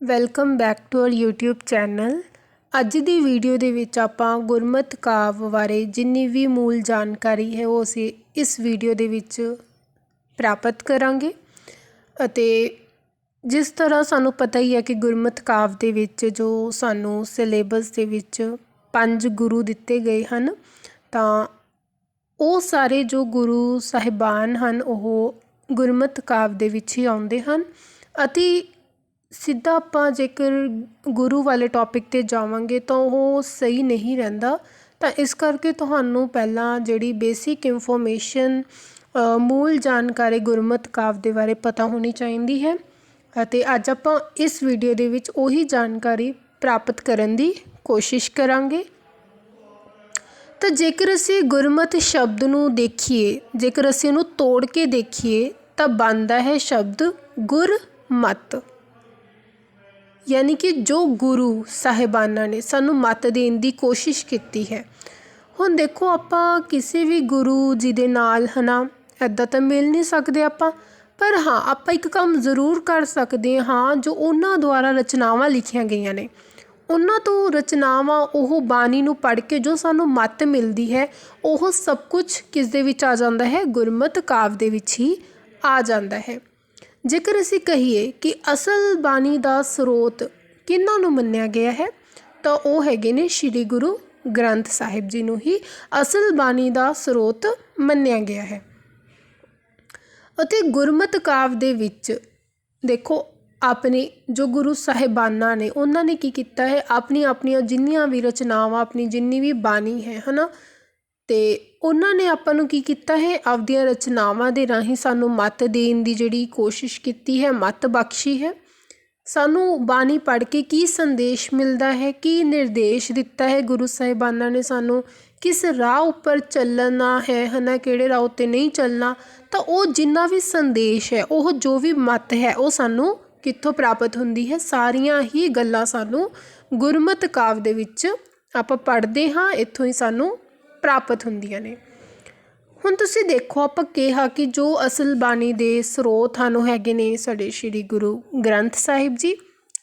Welcome back to our YouTube channel ਅੱਜ ਦੀ video ਦੇ ਵਿੱਚ ਆਪਾਂ ਗੁਰਮਤ ਕਾਵਿ ਬਾਰੇ ਜਿੰਨੀ ਵੀ ਮੂਲ ਜਾਣਕਾਰੀ ਹੈ, ਉਹ ਅਸੀਂ ਇਸ ਵੀਡੀਓ ਦੇ ਵਿੱਚ ਪ੍ਰਾਪਤ ਕਰਾਂਗੇ। ਅਤੇ ਜਿਸ ਤਰ੍ਹਾਂ ਸਾਨੂੰ ਪਤਾ ਹੀ ਹੈ ਕਿ ਗੁਰਮਤ ਕਾਵਿ ਦੇ ਵਿੱਚ ਜੋ ਸਾਨੂੰ ਸਿਲੇਬਸ ਦੇ ਵਿੱਚ ਪੰਜ ਗੁਰੂ ਦਿੱਤੇ ਗਏ ਹਨ, ਤਾਂ ਉਹ ਸਾਰੇ ਜੋ ਗੁਰੂ ਸਾਹਿਬਾਨ ਹਨ, ਉਹ ਗੁਰਮਤ ਕਾਵਿ ਦੇ ਵਿੱਚ ਹੀ ਆਉਂਦੇ ਹਨ। ਅਤੇ ਸਿੱਧਾ ਆਪਾਂ ਜੇਕਰ ਗੁਰੂ ਵਾਲੇ ਟੋਪਿਕ 'ਤੇ ਜਾਵਾਂਗੇ ਤਾਂ ਉਹ ਸਹੀ ਨਹੀਂ ਰਹਿੰਦਾ। ਤਾਂ ਇਸ ਕਰਕੇ ਤੁਹਾਨੂੰ ਪਹਿਲਾਂ ਜਿਹੜੀ ਬੇਸਿਕ ਇਨਫੋਰਮੇਸ਼ਨ ਮੂਲ ਜਾਣਕਾਰੀ ਗੁਰਮਤਿ ਕਾਵਿ ਦੇ ਬਾਰੇ ਪਤਾ ਹੋਣੀ ਚਾਹੀਦੀ ਹੈ ਅਤੇ ਅੱਜ ਆਪਾਂ ਇਸ ਵੀਡੀਓ ਦੇ ਵਿੱਚ ਉਹੀ ਜਾਣਕਾਰੀ ਪ੍ਰਾਪਤ ਕਰਨ ਦੀ ਕੋਸ਼ਿਸ਼ ਕਰਾਂਗੇ। ਤਾਂ ਜੇਕਰ ਅਸੀਂ ਗੁਰਮਤਿ ਸ਼ਬਦ ਨੂੰ ਦੇਖੀਏ, ਜੇਕਰ ਅਸੀਂ ਉਹਨੂੰ ਤੋੜ ਕੇ ਦੇਖੀਏ ਤਾਂ ਬਣਦਾ ਹੈ ਸ਼ਬਦ ਗੁਰਮਤਿ। ਯਾਨੀ ਕਿ ਜੋ ਗੁਰੂ ਸਾਹਿਬਾਨਾਂ ਨੇ ਸਾਨੂੰ ਮੱਤ ਦੇਣ ਦੀ ਕੋਸ਼ਿਸ਼ ਕੀਤੀ ਹੈ। ਹੁਣ ਦੇਖੋ ਆਪਾਂ ਕਿਸੇ ਵੀ ਗੁਰੂ ਜੀ ਦੇ ਨਾਲ ਹੈ ਨਾ ਇੱਦਾਂ ਤਾਂ ਮਿਲ ਨਹੀਂ ਸਕਦੇ ਆਪਾਂ, ਪਰ ਹਾਂ, ਆਪਾਂ ਇੱਕ ਕੰਮ ਜ਼ਰੂਰ ਕਰ ਸਕਦੇ ਹਾਂ ਜੋ ਉਹਨਾਂ ਦੁਆਰਾ ਰਚਨਾਵਾਂ ਲਿਖੀਆਂ ਗਈਆਂ ਨੇ। ਉਹਨਾਂ ਤੋਂ ਰਚਨਾਵਾਂ ਉਹ ਬਾਣੀ ਨੂੰ ਪੜ੍ਹ ਕੇ ਜੋ ਸਾਨੂੰ ਮੱਤ ਮਿਲਦੀ ਹੈ, ਉਹ ਸਭ ਕੁਝ ਕਿਸ ਦੇ ਵਿੱਚ ਆ ਜਾਂਦਾ ਹੈ? ਗੁਰਮਤ ਕਾਵ ਦੇ ਵਿੱਚ ਹੀ ਆ ਜਾਂਦਾ ਹੈ। ਜੇਕਰ ਅਸੀਂ ਕਹੀਏ ਕਿ ਅਸਲ ਬਾਣੀ ਦਾ ਸਰੋਤ ਕਿਹਨਾਂ ਨੂੰ ਮੰਨਿਆ ਗਿਆ ਹੈ, ਤਾਂ ਉਹ ਹੈਗੇ ਨੇ ਸ੍ਰੀ ਗੁਰੂ ਗ੍ਰੰਥ ਸਾਹਿਬ ਜੀ ਨੂੰ ਹੀ ਅਸਲ ਬਾਣੀ ਦਾ ਸਰੋਤ ਮੰਨਿਆ ਗਿਆ ਹੈ। ਅਤੇ ਗੁਰਮਤ ਕਾਵ ਦੇ ਵਿੱਚ ਦੇਖੋ, ਆਪਣੇ ਜੋ ਗੁਰੂ ਸਾਹਿਬਾਨਾਂ ਨੇ, ਉਹਨਾਂ ਨੇ ਕੀ ਕੀਤਾ ਹੈ? ਆਪਣੀ ਆਪਣੀਆਂ ਜਿੰਨੀਆਂ ਵੀ ਰਚਨਾਵਾਂ, ਆਪਣੀ ਜਿੰਨੀ ਵੀ ਬਾਣੀ ਹੈ, ਹਨਾ? ਤੇ ਉਹਨਾਂ ਨੇ ਆਪਾਂ ਨੂੰ ਕੀ ਕੀਤਾ ਹੈ? ਆਪਦੀਆਂ ਰਚਨਾਵਾਂ ਦੇ ਰਾਹੀਂ ਸਾਨੂੰ ਮੱਤ ਦੇਣ ਦੀ ਜਿਹੜੀ ਕੋਸ਼ਿਸ਼ ਕੀਤੀ ਹੈ, ਮੱਤ ਬਖਸ਼ੀ ਹੈ। ਸਾਨੂੰ ਬਾਣੀ ਪੜ੍ਹ ਕੇ ਕੀ ਸੰਦੇਸ਼ ਮਿਲਦਾ ਹੈ, ਕੀ ਨਿਰਦੇਸ਼ ਦਿੱਤਾ ਹੈ ਗੁਰੂ ਸਾਹਿਬਾਨਾਂ ਨੇ ਸਾਨੂੰ? ਕਿਸ ਰਾਹ ਉੱਪਰ ਚੱਲਣਾ ਹੈ ਹੈ ਨਾ ਕਿਹੜੇ ਰਾਹ ਉੱਤੇ ਨਹੀਂ ਚੱਲਣਾ? ਤਾਂ ਉਹ ਜਿੰਨਾ ਵੀ ਸੰਦੇਸ਼ ਹੈ, ਉਹ ਜੋ ਵੀ ਮੱਤ ਹੈ, ਉਹ ਸਾਨੂੰ ਕਿੱਥੋਂ ਪ੍ਰਾਪਤ ਹੁੰਦੀ ਹੈ? ਸਾਰੀਆਂ ਹੀ ਗੱਲਾਂ ਸਾਨੂੰ ਗੁਰਮਤਿ ਕਾਵਿ ਦੇ ਵਿੱਚ ਆਪਾਂ ਪੜ੍ਹਦੇ ਹਾਂ, ਇੱਥੋਂ ਹੀ ਸਾਨੂੰ ਪ੍ਰਾਪਤ ਹੁੰਦੀਆਂ ਨੇ। ਹੁਣ ਤੁਸੀਂ ਦੇਖੋ ਆਪਾਂ ਕਿਹਾ ਕਿ ਜੋ ਅਸਲ ਬਾਣੀ ਦੇ ਸਰੋਤ ਹਨ ਉਹ ਹੈਗੇ ਨੇ ਸਾਡੇ ਸ੍ਰੀ ਗੁਰੂ ਗ੍ਰੰਥ ਸਾਹਿਬ ਜੀ,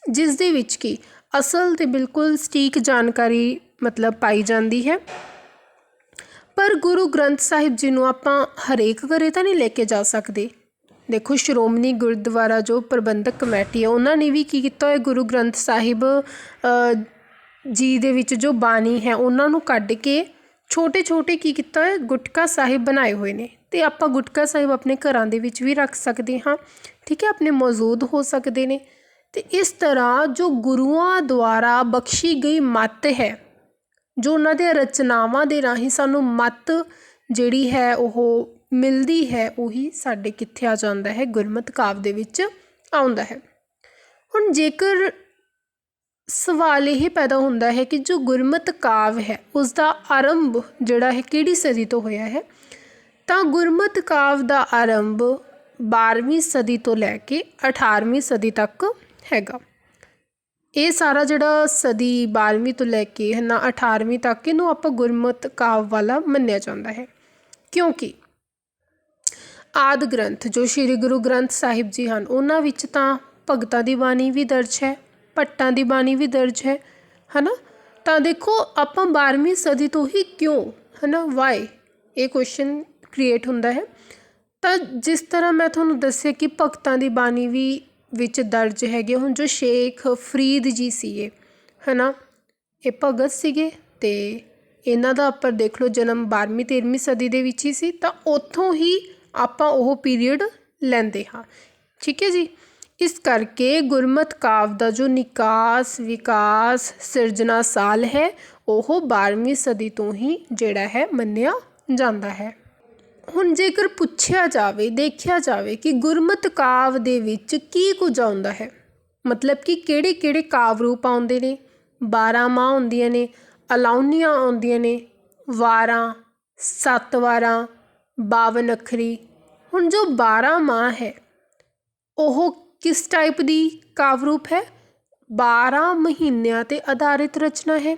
ਜਿਸ ਦੇ ਵਿੱਚ ਕੀ ਅਸਲ ਤੇ ਬਿਲਕੁਲ ਸਟੀਕ ਜਾਣਕਾਰੀ ਮਤਲਬ ਪਾਈ ਜਾਂਦੀ ਹੈ। ਪਰ ਗੁਰੂ ਗ੍ਰੰਥ ਸਾਹਿਬ ਜੀ ਨੂੰ ਆਪਾਂ ਹਰੇਕ ਘਰੇ ਤਾਂ ਨਹੀਂ ਲੈ ਕੇ ਜਾ ਸਕਦੇ। ਦੇਖੋ ਸ਼੍ਰੋਮਣੀ ਗੁਰਦੁਆਰਾ ਜੋ ਪ੍ਰਬੰਧਕ ਕਮੇਟੀ ਹੈ ਉਹਨਾਂ ਨੇ ਵੀ ਕੀ ਕੀਤਾ ਹੈ ਗੁਰੂ ਗ੍ਰੰਥ ਸਾਹਿਬ ਜੀ ਦੇ ਵਿੱਚ ਜੋ ਬਾਣੀ ਹੈ, ਉਹਨਾਂ ਨੂੰ ਕੱਢ ਕੇ ਛੋਟੇ ਛੋਟੇ ਕੀ ਕੀਤਾ ਹੈ? ਗੁਟਕਾ ਸਾਹਿਬ ਬਣਾਏ ਹੋਏ ਨੇ ਤੇ ਆਪਾਂ ਗੁਟਕਾ ਸਾਹਿਬ ਆਪਣੇ ਘਰਾਂ ਦੇ ਵਿੱਚ ਵੀ ਰੱਖ ਸਕਦੇ ਹਾਂ। ਠੀਕ ਹੈ, ਆਪਣੇ ਮੌਜੂਦ ਹੋ ਸਕਦੇ ਨੇ। ਤੇ ਇਸ ਤਰ੍ਹਾਂ ਜੋ ਗੁਰੂਆਂ ਦੁਆਰਾ ਬਖਸ਼ੀ ਗਈ ਮੱਤ ਹੈ, ਜੋ ਉਹਨਾਂ ਦੇ ਰਚਨਾਵਾਂ ਦੇ ਰਾਹੀਂ ਸਾਨੂੰ ਮੱਤ ਜਿਹੜੀ ਹੈ ਉਹ ਮਿਲਦੀ ਹੈ, ਉਹੀ ਸਾਡੇ ਕਿੱਥੇ ਆ ਜਾਂਦਾ ਹੈ? ਗੁਰਮਤਿ ਕਾਵ ਦੇ ਵਿੱਚ ਆਉਂਦਾ ਹੈ। ਹੁਣ ਜੇਕਰ ਸਵਾਲ ਇਹ ਪੈਦਾ ਹੁੰਦਾ ਹੈ ਕਿ ਜੋ ਗੁਰਮਤਿ ਕਾਵਿ ਹੈ ਉਸ ਦਾ ਆਰੰਭ ਜਿਹੜਾ ਹੈ ਕਿਹੜੀ ਸਦੀ ਤੋਂ ਹੋਇਆ ਹੈ? ਤਾਂ ਗੁਰਮਤਿ ਕਾਵਿ ਦਾ ਆਰੰਭ 12ਵੀਂ ਸਦੀ ਤੋਂ ਲੈ ਕੇ 18ਵੀਂ ਸਦੀ ਤੱਕ ਹੈਗਾ। ਇਹ ਸਾਰਾ ਜਿਹੜਾ ਸਦੀ 12ਵੀਂ ਤੋਂ ਲੈ ਕੇ ਹੈ ਨਾ 18ਵੀਂ ਤੱਕ, ਇਹਨੂੰ ਆਪਾਂ ਗੁਰਮਤਿ ਕਾਵਿ ਵਾਲਾ ਮੰਨਿਆ ਜਾਂਦਾ ਹੈ। ਕਿਉਂਕਿ ਆਦ ਗ੍ਰੰਥ ਜੋ ਸ੍ਰੀ ਗੁਰੂ ਗ੍ਰੰਥ ਸਾਹਿਬ ਜੀ ਹਨ, ਉਹਨਾਂ ਵਿੱਚ ਤਾਂ ਭਗਤਾਂ ਦੀ ਬਾਣੀ ਵੀ ਦਰਜ ਹੈ ਭੱਟਾਂ ਦੀ ਬਾਣੀ ਵੀ ਦਰਜ ਹੈ, ਹਨਾ? ਤਾਂ ਦੇਖੋ, ਆਪਾਂ 12ਵੀਂ ਸਦੀ ਤੋਂ ਹੀ ਕਿਉਂ, ਹਨਾ? ਵਾਈ ਇਹ ਕੁਐਸਚਨ ਕ੍ਰੀਏਟ ਹੁੰਦਾ ਹੈ। ਤਾਂ ਜਿਸ ਤਰ੍ਹਾਂ ਮੈਂ ਤੁਹਾਨੂੰ ਦੱਸਿਆ ਕਿ ਭਗਤਾਂ ਦੀ ਬਾਣੀ ਵੀ ਵਿੱਚ ਦਰਜ ਹੈਗੇ, ਹੁਣ ਜੋ ਸ਼ੇਖ ਫਰੀਦ ਜੀ ਸੀਗੇ, ਹਨਾ? ਇਹ ਭਗਤ ਸੀਗੇ ਤੇ ਇਹਨਾਂ ਦਾ ਆਪਾਂ ਦੇਖ ਲਓ, ਜਨਮ 12ਵੀਂ 13ਵੀਂ ਸਦੀ ਦੇ ਵਿੱਚ ਹੀ ਸੀ, ਤਾਂ ਉੱਥੋਂ ਹੀ ਆਪਾਂ ਉਹ ਪੀਰੀਅਡ ਲੈਂਦੇ ਹਾਂ। ਠੀਕ ਹੈ ਜੀ? ਇਸ ਕਰਕੇ ਗੁਰਮਤ ਕਾਵਿ ਦਾ ਜੋ ਨਿਕਾਸ, ਵਿਕਾਸ, ਸਿਰਜਣਾ ਸਾਲ ਹੈ, ਉਹ 12ਵੀਂ ਸਦੀ ਤੋਂ ਹੀ ਜਿਹੜਾ ਹੈ ਮੰਨਿਆ ਜਾਂਦਾ ਹੈ। ਹੁਣ ਜੇਕਰ ਪੁੱਛਿਆ ਜਾਵੇ, ਦੇਖਿਆ ਜਾਵੇ ਕਿ ਗੁਰਮਤਿ ਕਾਵਿ ਦੇ ਵਿੱਚ ਕੀ ਕੁਝ ਆਉਂਦਾ ਹੈ, ਮਤਲਬ ਕਿ ਕਿਹੜੇ ਕਿਹੜੇ ਕਾਵਿ ਰੂਪ ਆਉਂਦੇ ਨੇ? 12 ਮਾਂ ਹੁੰਦੀਆਂ ਨੇ ਅਲਾਉਨੀਆਂ ਆਉਂਦੀਆਂ ਨੇ, ਵਾਰਾਂ, ਸੱਤ ਵਾਰਾਂ 52 ਅੱਖਰੀ। ਹੁਣ ਜੋ 12 ਮਾਂ ਹੈ, ਉਹ ਕਿਸ ਟਾਈਪ ਦੀ ਕਾਵਿ ਰੂਪ ਹੈ? 12 ਮਹੀਨਿਆਂ ਤੇ ਆਧਾਰਿਤ ਰਚਨਾ ਹੈ।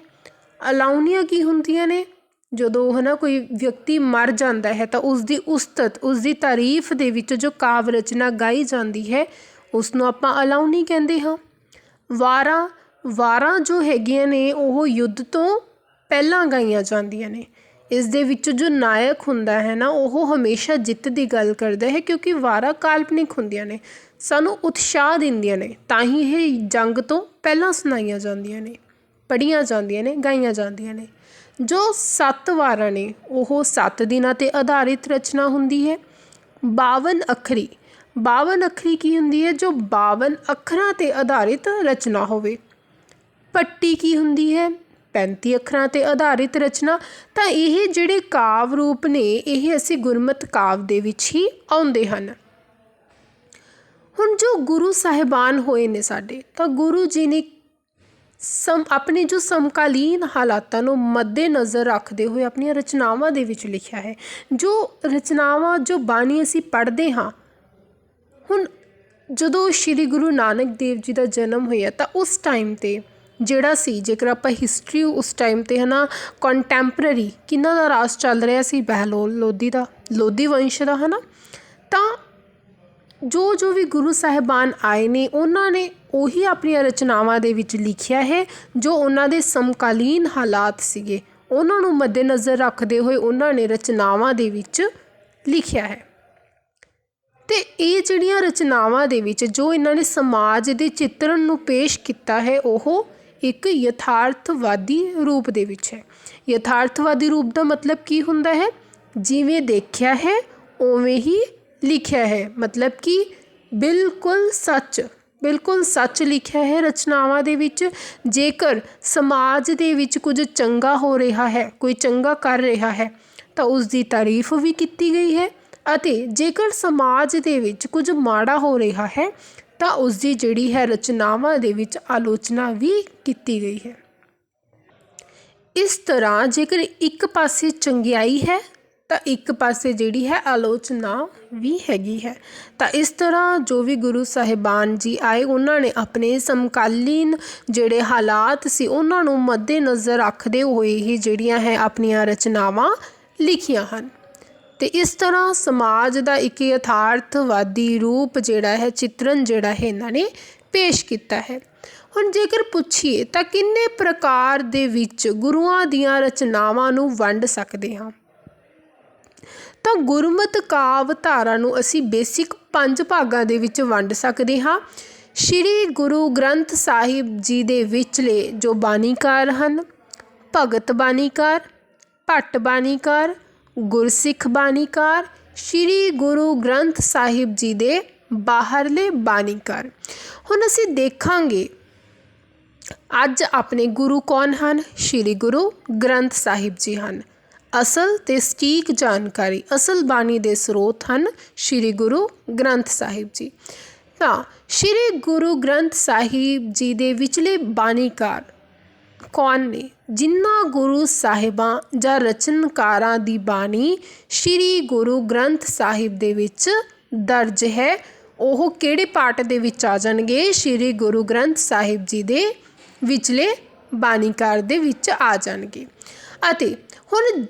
ਅਲਾਉਨੀਆਂ ਕੀ ਹੁੰਦੀਆਂ ਨੇ? ਜਦੋਂ ਹੈ ਨਾ ਕੋਈ ਵਿਅਕਤੀ ਮਰ ਜਾਂਦਾ ਹੈ ਤਾਂ ਉਸ ਦੀ ਉਸਤਤ ਉਸ ਦੀ ਤਾਰੀਫ ਦੇ ਵਿੱਚ ਜੋ ਕਾਵਿ ਰਚਨਾ ਗਾਈ ਜਾਂਦੀ ਹੈ ਉਸ ਨੂੰ ਆਪਾਂ ਅਲਾਉਣੀ ਕਹਿੰਦੇ ਹਾਂ। ਵਾਰਾਂ ਵਾਰਾਂ ਜੋ ਹੈਗੀਆਂ ਨੇ, ਉਹ ਯੁੱਧ ਤੋਂ ਪਹਿਲਾਂ ਗਾਈਆਂ ਜਾਂਦੀਆਂ ਨੇ। ਇਸ ਦੇ ਵਿੱਚ ਜੋ ਨਾਇਕ ਹੁੰਦਾ ਹੈ ਨਾ, ਉਹ ਹਮੇਸ਼ਾ ਜਿੱਤ ਦੀ ਗੱਲ ਕਰਦਾ ਹੈ ਕਿਉਂਕਿ ਵਾਰਾਂ ਕਾਲਪਨਿਕ ਹੁੰਦੀਆਂ ਨੇ, ਸਾਨੂੰ ਉਤਸ਼ਾਹ ਦਿੰਦੀਆਂ ਨੇ, ਤਾਂ ਹੀ ਇਹ ਜੰਗ ਤੋਂ ਪਹਿਲਾਂ ਸੁਣਾਈਆਂ ਜਾਂਦੀਆਂ ਨੇ, ਪੜ੍ਹੀਆਂ ਜਾਂਦੀਆਂ ਨੇ, ਗਾਈਆਂ ਜਾਂਦੀਆਂ ਨੇ। ਜੋ ਸੱਤ ਵਾਰਾਂ ਨੇ, ਉਹ ਸੱਤ ਦਿਨਾਂ ਤੇ ਆਧਾਰਿਤ ਰਚਨਾ ਹੁੰਦੀ ਹੈ। 52 ਅੱਖਰੀ 52 ਅੱਖਰੀ ਕੀ ਹੁੰਦੀ ਹੈ? ਜੋ 52 ਅੱਖਰਾਂ ਤੇ ਆਧਾਰਿਤ ਰਚਨਾ ਹੋਵੇ। ਪੱਟੀ ਕੀ ਹੁੰਦੀ ਹੈ? 35 ਅੱਖਰਾਂ ਤੇ ਆਧਾਰਿਤ ਰਚਨਾ, ਤਾਂ ਇਹ ਜਿਹੜੇ ਕਾਵ ਰੂਪ ਨੇ, ਇਹ ਅਸੀਂ ਗੁਰਮਤ ਕਾਵ ਦੇ ਵਿੱਚ ਹੀ ਆਉਂਦੇ ਹਨ। ਹੁਣ ਜੋ ਗੁਰੂ ਸਾਹਿਬਾਨ ਹੋਏ ਨੇ ਸਾਡੇ, ਤਾਂ ਗੁਰੂ ਜੀ ਨੇ ਸਮ, ਆਪਣੇ ਜੋ ਸਮਕਾਲੀਨ ਹਾਲਾਤਾਂ ਨੂੰ ਮੱਦੇ ਨਜ਼ਰ ਰੱਖਦੇ ਹੋਏ ਆਪਣੀਆਂ ਰਚਨਾਵਾਂ ਦੇ ਵਿੱਚ ਲਿਖਿਆ ਹੈ। ਜੋ ਰਚਨਾਵਾਂ, ਜੋ ਬਾਣੀ ਅਸੀਂ ਪੜ੍ਹਦੇ ਹਾਂ, ਹੁਣ ਜਦੋਂ ਸ਼੍ਰੀ ਗੁਰੂ ਨਾਨਕ ਦੇਵ ਜੀ ਦਾ ਜਨਮ ਹੋਇਆ, ਤਾਂ ਉਸ ਟਾਈਮ ਤੇ ਜਿਹੜਾ ਸੀ, ਜੇਕਰ ਆਪਾਂ ਹਿਸਟਰੀ ਉਸ ਟਾਈਮ ਤੇ ਹੈ ਨਾ ਕੰਟੈਂਪਰਰੀ ਕਿਹਨਾਂ ਦਾ ਰਾਜ ਚੱਲ ਰਿਹਾ ਸੀ ਬਹਿਲੋਲ ਲੋਧੀ ਦਾ, ਲੋਧੀ ਵੰਸ਼ ਦਾ ਹੈ ਨਾ ਤਾਂ ਜੋ ਜੋ ਵੀ ਗੁਰੂ ਸਾਹਿਬਾਨ ਆਏ ਨੇ, ਉਹਨਾਂ ਨੇ ਉਹੀ ਆਪਣੀਆਂ ਰਚਨਾਵਾਂ ਦੇ ਵਿੱਚ ਲਿਖਿਆ ਹੈ, ਜੋ ਉਹਨਾਂ ਦੇ ਸਮਕਾਲੀਨ ਹਾਲਾਤ ਸੀਗੇ। ਉਹਨਾਂ ਨੂੰ ਮੱਦੇਨਜ਼ਰ ਰੱਖਦੇ ਹੋਏ ਉਹਨਾਂ ਨੇ ਰਚਨਾਵਾਂ ਦੇ ਵਿੱਚ ਲਿਖਿਆ ਹੈ। ਤੇ ਇਹ ਜਿਹੜੀਆਂ ਰਚਨਾਵਾਂ ਦੇ ਵਿੱਚ ਜੋ ਇਹਨਾਂ ਨੇ ਸਮਾਜ ਦੇ ਚਿੱਤਰਣ ਨੂੰ ਪੇਸ਼ ਕੀਤਾ ਹੈ, ਉਹ ਇੱਕ ਯਥਾਰਥਵਾਦੀ ਰੂਪ ਦੇ ਵਿੱਚ ਹੈ। ਯਥਾਰਥਵਾਦੀ ਰੂਪ ਦਾ ਮਤਲਬ ਕੀ ਹੁੰਦਾ ਹੈ? ਜਿਵੇਂ ਦੇਖਿਆ ਹੈ, ਉਵੇਂ ਹੀ ਲਿਖਿਆ ਹੈ। ਮਤਲਬ ਕਿ ਬਿਲਕੁਲ ਸੱਚ ਬਿਲਕੁਲ ਸੱਚ ਲਿਖਿਆ ਹੈ ਰਚਨਾਵਾਂ ਦੇ ਵਿੱਚ। ਜੇਕਰ ਸਮਾਜ ਦੇ ਵਿੱਚ ਕੁਝ ਚੰਗਾ ਹੋ ਰਿਹਾ ਹੈ, ਕੋਈ ਚੰਗਾ ਕਰ ਰਿਹਾ ਹੈ, ਤਾਂ ਉਸ ਦੀ ਤਾਰੀਫ ਵੀ ਕੀਤੀ ਗਈ ਹੈ ਅਤੇ ਜੇਕਰ ਸਮਾਜ ਦੇ ਵਿੱਚ ਕੁਝ ਮਾੜਾ ਹੋ ਰਿਹਾ ਹੈ ਤਾਂ ਉਸ ਦੀ ਜਿਹੜੀ ਹੈ ਰਚਨਾਵਾਂ ਦੇ ਵਿੱਚ ਆਲੋਚਨਾ ਵੀ ਕੀਤੀ ਗਈ ਹੈ। ਇਸ ਤਰ੍ਹਾਂ ਜੇਕਰ ਇੱਕ ਪਾਸੇ ਚੰਗਿਆਈ ਹੈ, ਤਾਂ ਇੱਕ ਪਾਸੇ ਜਿਹੜੀ ਹੈ ਆਲੋਚਨਾ ਵੀ ਹੈਗੀ ਹੈ। ਤਾਂ ਇਸ ਤਰ੍ਹਾਂ ਜੋ ਵੀ ਗੁਰੂ ਸਾਹਿਬਾਨ ਜੀ ਆਏ, ਉਹਨਾਂ ਨੇ ਆਪਣੇ ਸਮਕਾਲੀਨ ਜਿਹੜੇ ਹਾਲਾਤ ਸੀ, ਉਹਨਾਂ ਨੂੰ ਮੱਦੇਨਜ਼ਰ ਰੱਖਦੇ ਹੋਏ ਹੀ ਜਿਹੜੀਆਂ ਹੈ ਆਪਣੀਆਂ ਰਚਨਾਵਾਂ ਲਿਖੀਆਂ ਹਨ। ਤੇ ਇਸ ਤਰ੍ਹਾਂ ਸਮਾਜ ਦਾ ਇੱਕ ਯਥਾਰਥਵਾਦੀ ਰੂਪ ਜਿਹੜਾ ਹੈ, ਚਿੱਤਰਨ ਜਿਹੜਾ ਹੈ, ਇਹਨਾਂ ਨੇ ਪੇਸ਼ ਕੀਤਾ ਹੈ। ਹੁਣ ਜੇਕਰ ਪੁੱਛੀਏ ਤਾਂ ਕਿੰਨੇ ਪ੍ਰਕਾਰ ਦੇ ਵਿੱਚ ਗੁਰੂਆਂ ਦੀਆਂ ਰਚਨਾਵਾਂ ਨੂੰ ਵੰਡ ਸਕਦੇ ਹਾਂ? ਤਾਂ ਗੁਰਮਤ ਕਾਵ ਧਾਰਾ ਨੂੰ ਅਸੀਂ ਬੇਸਿਕ ਪੰਜ ਭਾਗਾਂ ਦੇ ਵਿੱਚ ਵੰਡ ਸਕਦੇ ਹਾਂ। ਸ਼੍ਰੀ ਗੁਰੂ ਗ੍ਰੰਥ ਸਾਹਿਬ ਜੀ ਦੇ ਵਿਚਲੇ ਜੋ ਬਾਣੀਕਾਰ ਹਨ, ਭਗਤ ਬਾਣੀਕਾਰ, ਭੱਟ ਬਾਣੀਕਾਰ ਗੁਰਸਿੱਖ ਬਾਣੀਕਾਰ, ਸ਼੍ਰੀ ਗੁਰੂ ਗ੍ਰੰਥ ਸਾਹਿਬ ਜੀ ਦੇ ਬਾਹਰਲੇ ਬਾਣੀਕਾਰ। ਹੁਣ ਅਸੀਂ ਦੇਖਾਂਗੇ, ਅੱਜ ਆਪਣੇ ਗੁਰੂ ਕੌਣ ਹਨ? ਸ਼੍ਰੀ ਗੁਰੂ ਗ੍ਰੰਥ ਸਾਹਿਬ ਜੀ ਹਨ। ਅਸਲ ਤੇ ਸਟੀਕ ਜਾਣਕਾਰੀ, ਅਸਲ ਬਾਣੀ ਦੇ ਸਰੋਤ ਹਨ ਸ਼੍ਰੀ ਗੁਰੂ ਗ੍ਰੰਥ ਸਾਹਿਬ ਜੀ। ਤਾਂ, ਸ਼੍ਰੀ ਗੁਰੂ ਗ੍ਰੰਥ ਸਾਹਿਬ ਜੀ ਦੇ ਵਿਚਲੇ ਬਾਣੀਕਾਰ ਕੌਣ ਨੇ? ਜਿਨ੍ਹਾਂ ਗੁਰੂ ਸਾਹਿਬਾਂ ਜਾਂ ਰਚਨਕਾਰਾਂ ਦੀ ਬਾਣੀ ਸ਼੍ਰੀ ਗੁਰੂ ਗ੍ਰੰਥ ਸਾਹਿਬ ਦੇ ਵਿੱਚ ਦਰਜ ਹੈ, ਉਹ ਕਿਹੜੇ ਪਾਠ ਦੇ ਵਿੱਚ ਆ ਜਾਣਗੇ? ਸ਼੍ਰੀ ਗੁਰੂ ਗ੍ਰੰਥ ਸਾਹਿਬ ਜੀ ਦੇ ਵਿਚਲੇ ਬਾਣੀਕਾਰ ਦੇ ਵਿੱਚ ਆ ਜਾਣਗੇ। ਅਤੇ ਹੁਣ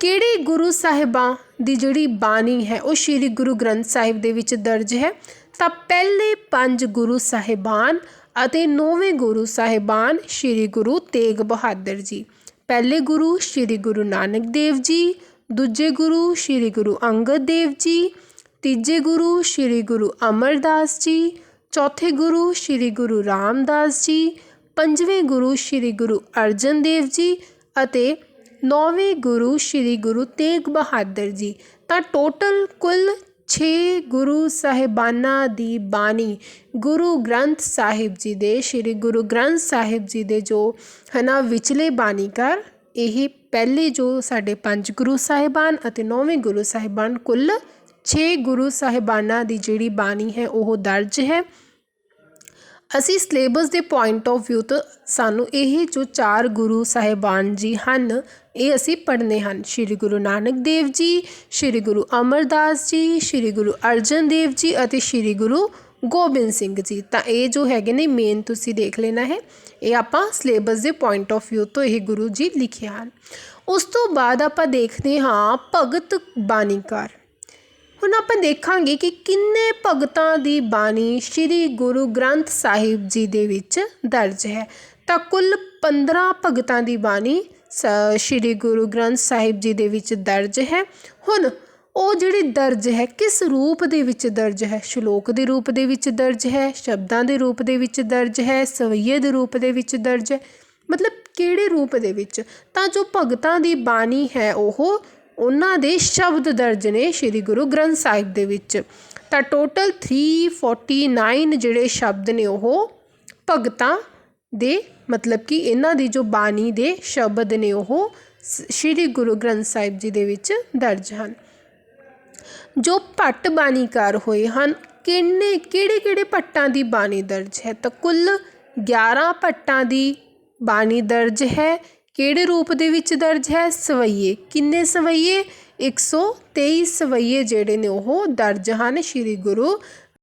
ਕਿਹੜੇ ਗੁਰੂ ਸਾਹਿਬਾਂ ਦੀ ਜਿਹੜੀ ਬਾਣੀ ਹੈ, ਉਹ ਸ਼੍ਰੀ ਗੁਰੂ ਗ੍ਰੰਥ ਸਾਹਿਬ ਦੇ ਵਿੱਚ ਦਰਜ ਹੈ? ਤਾਂ ਪਹਿਲੇ ਪੰਜ ਗੁਰੂ ਸਾਹਿਬਾਨ ਅਤੇ ਨੌਵੇਂ ਗੁਰੂ ਸਾਹਿਬਾਨ ਸ਼੍ਰੀ ਗੁਰੂ ਤੇਗ ਬਹਾਦਰ ਜੀ। ਪਹਿਲੇ ਗੁਰੂ ਸ਼੍ਰੀ ਗੁਰੂ ਨਾਨਕ ਦੇਵ ਜੀ, ਦੂਜੇ ਗੁਰੂ ਸ਼੍ਰੀ ਗੁਰੂ ਅੰਗਦ ਦੇਵ ਜੀ, ਤੀਜੇ ਗੁਰੂ ਸ਼੍ਰੀ ਗੁਰੂ ਅਮਰਦਾਸ ਜੀ, ਚੌਥੇ ਗੁਰੂ ਸ਼੍ਰੀ ਗੁਰੂ ਰਾਮਦਾਸ ਜੀ, ਪੰਜਵੇਂ ਗੁਰੂ ਸ਼੍ਰੀ ਗੁਰੂ ਅਰਜਨ ਦੇਵ ਜੀ ਅਤੇ ਨੌਵੇਂ ਗੁਰੂ ਸ਼੍ਰੀ ਗੁਰੂ ਤੇਗ ਬਹਾਦਰ ਜੀ। ਤਾਂ ਟੋਟਲ ਕੁੱਲ ਛੇ ਗੁਰੂ ਸਾਹਿਬਾਨਾਂ ਦੀ ਬਾਣੀ, ਗੁਰੂ ਗ੍ਰੰਥ ਸਾਹਿਬ ਜੀ ਦੇ, ਸ਼੍ਰੀ ਗੁਰੂ ਗ੍ਰੰਥ ਸਾਹਿਬ ਜੀ ਦੇ ਜੋ ਹੈ ਨਾ ਵਿਚਲੇ ਬਾਣੀਕਾਰ, ਇਹ ਪਹਿਲੇ ਜੋ ਸਾਡੇ ਪੰਜ ਗੁਰੂ ਸਾਹਿਬਾਨ ਅਤੇ ਨੌਵੇਂ ਗੁਰੂ ਸਾਹਿਬਾਨ, ਕੁੱਲ ਛੇ ਗੁਰੂ ਸਾਹਿਬਾਨਾਂ ਦੀ ਜਿਹੜੀ ਬਾਣੀ ਹੈ, ਉਹ ਦਰਜ ਹੈ। ਅਸੀਂ ਸਿਲੇਬਸ ਦੇ ਪੁਆਇੰਟ ਆਫ View ਤੋਂ ਸਾਨੂੰ ਇਹ ਜੋ ਚਾਰ ਗੁਰੂ ਸਾਹਿਬਾਨ ਜੀ ਹਨ ਇਹ ਅਸੀਂ ਪੜ੍ਹਨੇ ਹਨ। ਸ਼੍ਰੀ ਗੁਰੂ ਨਾਨਕ ਦੇਵ ਜੀ, ਸ਼੍ਰੀ ਗੁਰੂ ਅਮਰਦਾਸ ਜੀ, ਸ਼੍ਰੀ ਗੁਰੂ ਅਰਜਨ ਦੇਵ ਜੀ ਅਤੇ ਸ਼੍ਰੀ ਗੁਰੂ ਗੋਬਿੰਦ ਸਿੰਘ ਜੀ। ਤਾਂ ਇਹ ਜੋ ਹੈਗੇ ਨੇ ਮੇਨ ਤੁਸੀਂ ਦੇਖ ਲੈਣਾ ਹੈ। ਇਹ ਆਪਾਂ ਸਿਲੇਬਸ ਦੇ ਪੁਆਇੰਟ ਆਫ View ਤੋਂ ਇਹ ਗੁਰੂ ਜੀ ਲਿਖੇ ਹਨ। ਉਸ ਤੋਂ ਬਾਅਦ ਆਪਾਂ ਦੇਖਦੇ ਹਾਂ ਭਗਤ ਬਾਣੀਕਾਰ। ਹੁਣ ਆਪਾਂ ਦੇਖਾਂਗੇ ਕਿ ਕਿੰਨੇ ਭਗਤਾਂ ਦੀ ਬਾਣੀ ਸ੍ਰੀ ਗੁਰੂ ਗ੍ਰੰਥ ਸਾਹਿਬ ਜੀ ਦੇ ਵਿੱਚ ਦਰਜ ਹੈ। ਤਾਂ ਕੁੱਲ 15 ਭਗਤਾਂ ਦੀ ਬਾਣੀ ਸ੍ਰੀ ਗੁਰੂ ਗ੍ਰੰਥ ਸਾਹਿਬ ਜੀ ਦੇ ਵਿੱਚ ਦਰਜ ਹੈ। ਹੁਣ ਉਹ ਜਿਹੜੀ ਦਰਜ ਹੈ, ਕਿਸ ਰੂਪ ਦੇ ਵਿੱਚ ਦਰਜ ਹੈ? ਸ਼ਲੋਕ ਦੇ ਰੂਪ ਦੇ ਵਿੱਚ ਦਰਜ ਹੈ, ਸ਼ਬਦਾਂ ਦੇ ਰੂਪ ਦੇ ਵਿੱਚ ਦਰਜ ਹੈ, ਸਵਈਏ ਦੇ ਰੂਪ ਦੇ ਵਿੱਚ ਦਰਜ ਹੈ। ਮਤਲਬ ਕਿਹੜੇ ਰੂਪ ਦੇ ਵਿੱਚ? ਤਾਂ ਜੋ ਭਗਤਾਂ ਦੀ ਬਾਣੀ ਹੈ ਉਹ, ਉਹਨਾਂ ਦੇ ਸ਼ਬਦ ਦਰਜ ਨੇ ਸ੍ਰੀ ਗੁਰੂ ਗ੍ਰੰਥ ਸਾਹਿਬ ਦੇ ਵਿੱਚ। ਤਾਂ ਟੋਟਲ 349 ਜਿਹੜੇ ਸ਼ਬਦ ਨੇ ਉਹ ਭਗਤਾਂ ਦੇ, ਮਤਲਬ ਕਿ ਇਹਨਾਂ ਦੀ ਜੋ ਬਾਣੀ ਦੇ ਸ਼ਬਦ ਨੇ ਉਹ ਸ- ਸ੍ਰੀ ਗੁਰੂ ਗ੍ਰੰਥ ਸਾਹਿਬ ਜੀ ਦੇ ਵਿੱਚ ਦਰਜ ਹਨ। ਜੋ ਭੱਟ ਬਾਣੀਕਾਰ ਹੋਏ ਹਨ, ਕਿੰਨੇ, ਕਿਹੜੇ ਕਿਹੜੇ ਭੱਟਾਂ ਦੀ ਬਾਣੀ ਦਰਜ ਹੈ? ਤਾਂ ਕੁੱਲ 11 ਭੱਟਾਂ ਦੀ ਬਾਣੀ ਦਰਜ ਹੈ। ਕਿਹੜੇ ਰੂਪ ਦੇ ਵਿੱਚ ਦਰਜ ਹੈ? ਸਵਈਏ। ਕਿੰਨੇ ਸਵਈਏ? 123 ਸਵਈਏ ਜਿਹੜੇ ਨੇ ਉਹ ਦਰਜ ਹਨ ਸ੍ਰੀ ਗੁਰੂ